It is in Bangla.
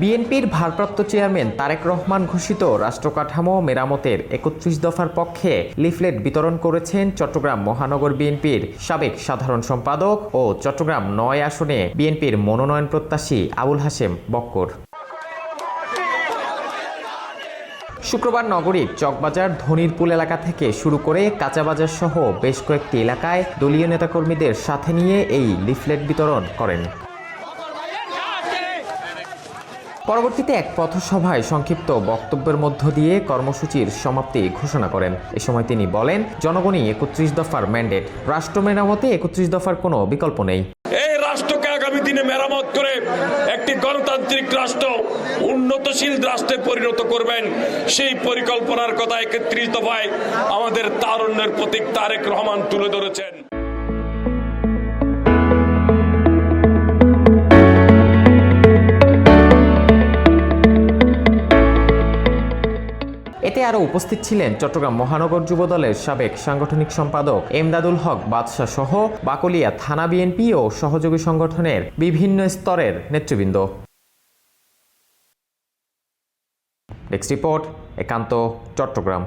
বিএনপির ভারপ্রাপ্ত চেয়ারম্যান তারেক রহমান ঘোষিত রাষ্ট্রকাঠামো মেরামতের একত্রিশ দফার পক্ষে লিফলেট বিতরণ করেছেন চট্টগ্রাম মহানগর বিএনপির সাবেক সাধারণ সম্পাদক ও চট্টগ্রাম নয় আসনে বিএনপির মনোনয়ন প্রত্যাশী আবুল হাশেম বক্কর। শুক্রবার নগরীর চকবাজার ধনিরপুল এলাকা থেকে শুরু করে কাঁচাবাজার সহ বেশ কয়েকটি এলাকায় দলীয় নেতাকর্মীদের সাথে নিয়ে এই লিফলেট বিতরণ করেন। পরবর্তীতে এক পথসভায় সংক্ষিপ্ত বক্তব্যের মধ্য দিয়ে কর্মসূচির সমাপ্তি ঘোষণা করেন। এ সময় তিনি বলেন, জনগণই একত্রিশ দফার ম্যান্ডেট, রাষ্ট্র মেরামতে একত্রিশ দফার কোনো বিকল্প নেই। এই রাষ্ট্রকে আগামী দিনে মেরামত করে একটি গণতান্ত্রিক রাষ্ট্র উন্নতশীল রাষ্ট্রে পরিণত করবেন, সেই পরিকল্পনার কথা একত্রিশ দফায় আমাদের তারুণ্যের প্রতীক তারেক রহমান তুলে ধরেছেন। এতে আরও উপস্থিত ছিলেন চট্টগ্রাম মহানগর যুবদলের সাবেক সাংগঠনিক সম্পাদক এমদাদুল হক বাদশাহ সহ বাকলিয়া থানা বিএনপি ও সহযোগী সংগঠনের বিভিন্ন স্তরের নেতৃবৃন্দ। ডেস্ক রিপোর্ট, একান্ত, চট্টগ্রাম।